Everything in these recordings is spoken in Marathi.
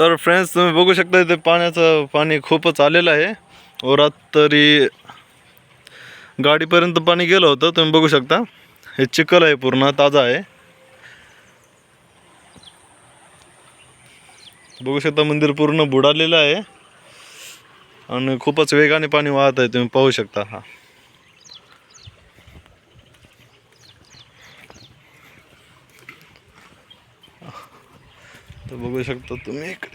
तर फ्रेंड्स तुम्ही बघू शकता इथे पाण्याचं पाणी खूपच आलेलं आहे. ओरात तरी गाडीपर्यंत पाणी गेलं होतं तुम्ही बघू शकता. हे चिखल आहे पूर्ण ताजा आहे. बघू शकता मंदिर पूर्ण बुडालेलं आहे. आणि खूपच वेगाने पाणी वाहत आहे तुम्ही पाहू शकता हा. तर बघू शकता तुम्ही. एक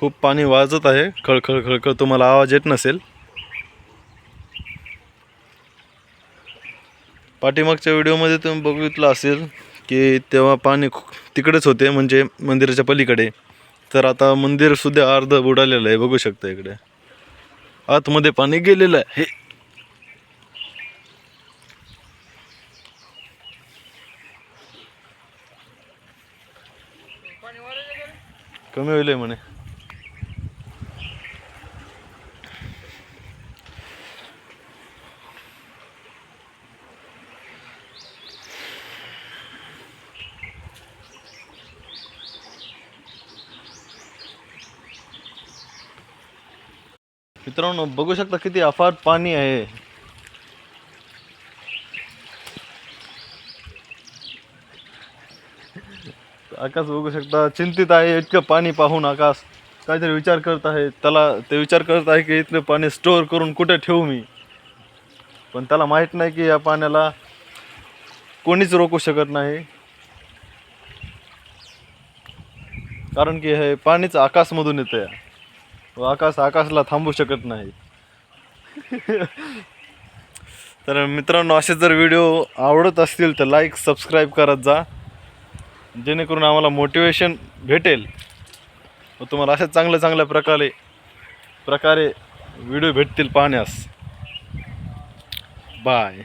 खूप पाणी वाजत आहे. खळखळ खळखळ तुम्हाला आवाज येत नसेल. पाठीमागच्या व्हिडिओमध्ये तुम्ही बघितलं असेल की तेव्हा पाणी तिकडेच होते म्हणजे मंदिराच्या पलीकडे. तर आता मंदिरसुद्धा अर्ध बुडालेलं आहे बघू शकता इकडे. आतमध्ये पाणी गेलेलं आहे. हे. कमी होईल म्हणे. मित्रांनो बघू शकता किती अफाट पाणी आहे. आकाश बघू शकता चिंतित आहे इतकं पाणी पाहून आकाश. काहीतरी विचार करत आहे त्याला ते विचार करत आहे की इथलं पाणी स्टोअर करून कुठे ठेवू मी? पण त्याला माहीत नाही की या पाण्याला कोणीच रोखू शकत नाही. कारण की हे पाणीच आकाशमधून येतं व आकाश आकाशला थांबू शकत नाही. तर मित्रांनो असे जर व्हिडिओ आवडत असतील तर लाईक सबस्क्राईब करत जा. जेणेकरून आम्हाला मोटिवेशन भेटेल. व तुम्हाला अशा चांगल्या चांगल्या प्रकारे प्रकारे व्हिडिओ भेटतील पाहण्यास. बाय